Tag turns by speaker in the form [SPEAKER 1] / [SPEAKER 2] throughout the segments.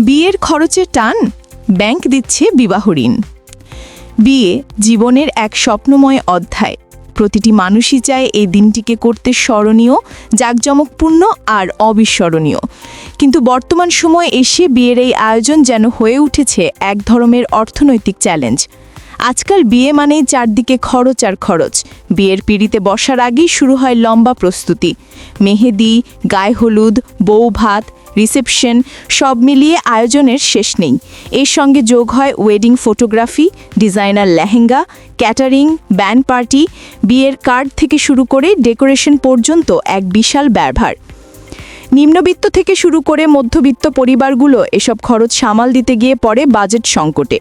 [SPEAKER 1] বিয়ের খরচে টান, ব্যাংক দিচ্ছে বিবাহ ঋণ। বিয়ে জীবনের এক স্বপ্নময় অধ্যায়। প্রতিটি মানুষই চায় এই দিনটিকে করতে স্মরণীয়, জাঁকজমকপূর্ণ আর অবিস্মরণীয়। কিন্তু বর্তমান সময়ে এসে বিয়ের এই আয়োজন যেন হয়ে উঠেছে এক ধরনের অর্থনৈতিক চ্যালেঞ্জ। আজকাল বিয়ে মানেই চারদিকে খরচ আর খরচ। বিয়ের পিড়িতে বসার আগেই শুরু হয় লম্বা প্রস্তুতি। মেহেদি, গায়ে হলুদ, বউ ভাত, রিসেপশন, সব মিলিয়ে আয়োজনের শেষ নেই। এর সঙ্গে যোগ হয় wedding photography, designer lehenga, catering, band party, বিয়ের কার্ড থেকে শুরু করে ডেকোরেশন পর্যন্ত এক বিশাল ব্যয়ভার নিম্নবিত্ত থেকে শুরু করে মধ্যবিত্ত পরিবারগুলো এসব খরচ সামাল দিতে গিয়ে পড়ে বাজেট সংকটে।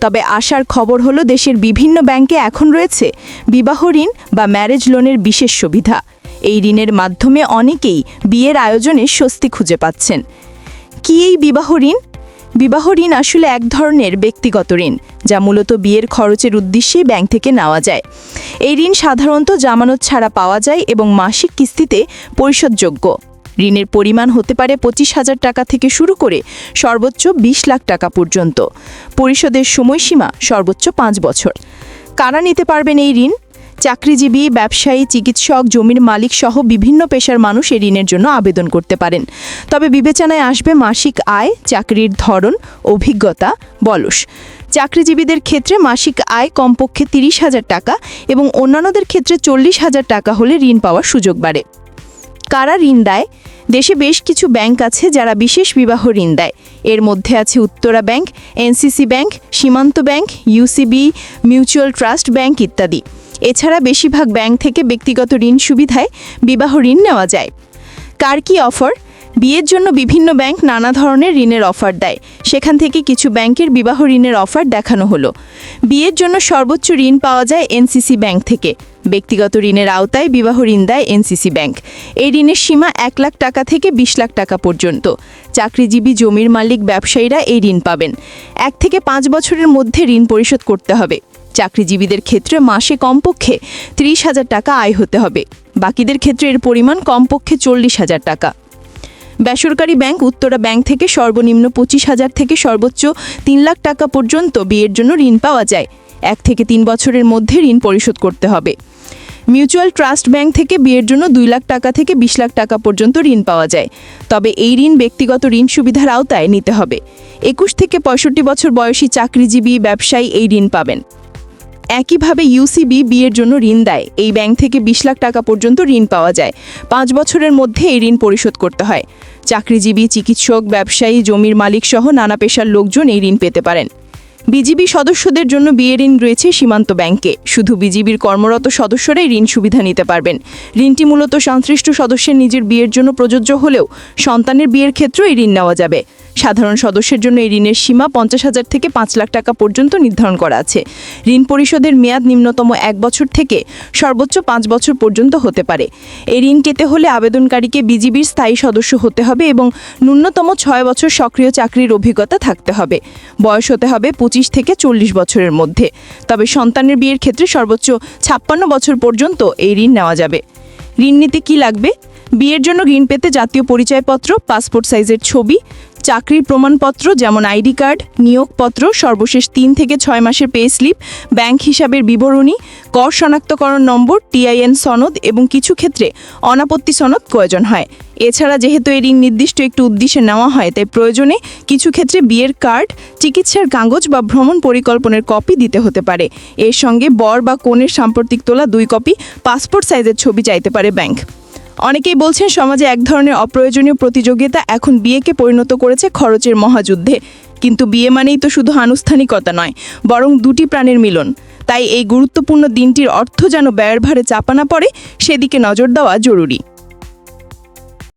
[SPEAKER 1] তবে আসার খবর হলো, দেশের বিভিন্ন ব্যাংকে এখন রয়েছে বিবাহ ঋণ বা ম্যারেজ লোনের বিশেষ সুবিধা। এই ঋণের মাধ্যমে অনেকেই বিয়ের আয়োজনে স্বস্তি খুঁজে পাচ্ছেন। কি এই বিবাহ ঋণ? বিবাহ ঋণ আসলে এক ধরনের ব্যক্তিগত ঋণ, যা মূলত বিয়ের খরচের উদ্দেশ্যে ব্যাংক থেকে নেওয়া যায়। এই ঋণ সাধারণত জামানত ছাড়া পাওয়া যায় এবং মাসিক কিস্তিতে পরিশোধযোগ্য। ঋণের পরিমাণ হতে পারে পঁচিশ হাজার টাকা থেকে শুরু করে সর্বোচ্চ বিশ লাখ টাকা পর্যন্ত। পরিশোধের সময়সীমা সর্বোচ্চ পাঁচ বছর। কারা নিতে পারবেন এই ঋণ? চাকরিজীবী, ব্যবসায়ী, চিকিৎসক, জমির মালিক সহ বিভিন্ন পেশার মানুষ এই ঋণের জন্য আবেদন করতে পারেন। তবে বিবেচনায় আসবে মাসিক আয়, চাকরির ধরন, অভিজ্ঞতা বলস চাকরিজীবীদের ক্ষেত্রে মাসিক আয় কমপক্ষে তিরিশ হাজার টাকা এবং অন্যান্যদের ক্ষেত্রে চল্লিশ হাজার টাকা হলে ঋণ পাওয়ার সুযোগ বাড়ে। কারা ঋণ দেয়? দেশে বেশ কিছু ব্যাংক আছে যারা বিশেষ বিবাহ ঋণ দেয়। এর মধ্যে আছে Uttara bank, NCC bank, Simanta bank UCB mutual trust bank ইত্যাদি। এছাড়া বেশিরভাগ ব্যাংক থেকে ব্যক্তিগত ঋণ সুবিধায় বিবাহ ঋণ নেওয়া যায়। কার কি অফার? বিয়ের জন্য বিভিন্ন ব্যাংক নানা ধরনের ঋণের অফার দেয়। সেখান থেকে কিছু ব্যাংকের বিবাহ ঋণের অফার দেখানো হলো। বিয়ের জন্য সর্বোচ্চ ঋণ পাওয়া যায় এনসিসি ব্যাংক থেকে। ব্যক্তিগত ঋণের আওতায় বিবাহ ঋণ দেয় এনসিসি ব্যাংক। এই ঋণের সীমা এক লাখ টাকা থেকে বিশ লাখ টাকা পর্যন্ত। চাকরিজীবী জমির মালিক ব্যবসায়ীরা এই ঋণ পাবেন। এক থেকে পাঁচ বছরের মধ্যে ঋণ পরিশোধ করতে হবে। চাকরিজীবীদের ক্ষেত্রে মাসে কমপক্ষে ত্রিশ হাজার টাকা আয় হতে হবে। বাকিদের ক্ষেত্রে এর পরিমাণ কমপক্ষে চল্লিশ হাজার টাকা। বেসরকারি ব্যাংক উত্তরা ব্যাংক থেকে সর্বনিম্ন পঁচিশ হাজার থেকে সর্বোচ্চ তিন লাখ টাকা পর্যন্ত বিয়ের জন্য ঋণ পাওয়া যায়। এক থেকে তিন বছরের মধ্যে ঋণ পরিশোধ করতে হবে। মিউচুয়াল ট্রাস্ট ব্যাংক থেকে বিয়ের জন্য দুই লাখ টাকা থেকে বিশ লাখ টাকা পর্যন্ত ঋণ পাওয়া যায়। তবে এই ঋণ ব্যক্তিগত ঋণ সুবিধার আওতায় নিতে হবে। একুশ থেকে পঁয়ষট্টি বছর বয়সী চাকরিজীবী, ব্যবসায়ী এই ঋণ পাবেন। একইভাবে ইউসিবি বিয়ের জন্য ঋণ দেয়। এই ব্যাংক থেকে বিশ লাখ টাকা পর্যন্ত ঋণ পাওয়া যায়। পাঁচ বছরের মধ্যে এই ঋণ পরিশোধ করতে হয়। চাকরিজীবী, চিকিৎসক, ব্যবসায়ী, জমির মালিক সহ নানা পেশার লোকজন এই ঋণ পেতে পারেন। বিজিবি সদস্যদের জন্য বিয়ে ঋণ রয়েছে সীমান্ত ব্যাংকে। শুধু বিজিবির কর্মরত সদস্যরাই ঋণ সুবিধা নিতে পারবেন। ঋণটি মূলত সংশ্লিষ্ট সদস্যের নিজের বিয়ের জন্য প্রযোজ্য হলেও সন্তানের বিয়ের ক্ষেত্রেও এই ঋণ নেওয়া যাবে। সাধারণ সদস্যের জন্য এই ঋণের সীমা পঞ্চাশ হাজার থেকে পাঁচ লাখ টাকা পর্যন্ত নির্ধারণ করা আছে। ঋণ পরিশোধের মেয়াদ নিম্নতম এক বছর থেকে সর্বোচ্চ পাঁচ বছর পর্যন্ত হতে পারে। এই ঋণ পেতে হলে আবেদনকারীকে বিজিবির স্থায়ী সদস্য হতে হবে এবং ন্যূনতম ছয় বছর সক্রিয় চাকরির অভিজ্ঞতা থাকতে হবে। বয়স হতে হবে পঁচিশ থেকে চল্লিশ বছরের মধ্যে। তবে সন্তানের বিয়ের ক্ষেত্রে সর্বোচ্চ ছাপ্পান্ন বছর পর্যন্ত এই ঋণ নেওয়া যাবে। ঋণ নিতে কী লাগবে? বিয়ের জন্য ঋণ পেতে জাতীয় পরিচয়পত্র, পাসপোর্ট সাইজের ছবি চাকরির প্রমাণপত্র যেমন আইডি কার্ড, নিয়োগপত্র, সর্বশেষ তিন থেকে ছয় মাসের পে স্লিপ, ব্যাংক হিসাবের বিবরণী, কর শনাক্তকরণ নম্বর টিআইএন সনদ এবং কিছু ক্ষেত্রে অনাপত্তি সনদ প্রয়োজন হয়। এছাড়া যেহেতু এই ঋণ নির্দিষ্ট একটু উদ্দেশ্যে নেওয়া হয়, তাই প্রয়োজনে কিছু ক্ষেত্রে বিয়ের কার্ড, চিকিৎসার কাগজ বা ভ্রমণ পরিকল্পনার কপি দিতে হতে পারে। এর সঙ্গে বর বা কনের সাম্প্রতিক তোলা দুই কপি, পাসপোর্ট সাইজের ছবি চাইতে পারে ব্যাংক। অনেকেই বলছেন সমাজে এক ধরনের অপ্রয়োজনীয় প্রতিযোগিতা এখন বিয়েকে পরিণত করেছে খরচের মহাযুদ্ধে। কিন্তু বিয়ে মানেই তো শুধু আনুষ্ঠানিকতা নয়, বরং দুটি প্রাণের মিলন। তাই এই গুরুত্বপূর্ণ দিনটির অর্থ যেন ব্যয়ের ভারে চাপা না পড়ে, সেদিকে নজর দেওয়া জরুরি।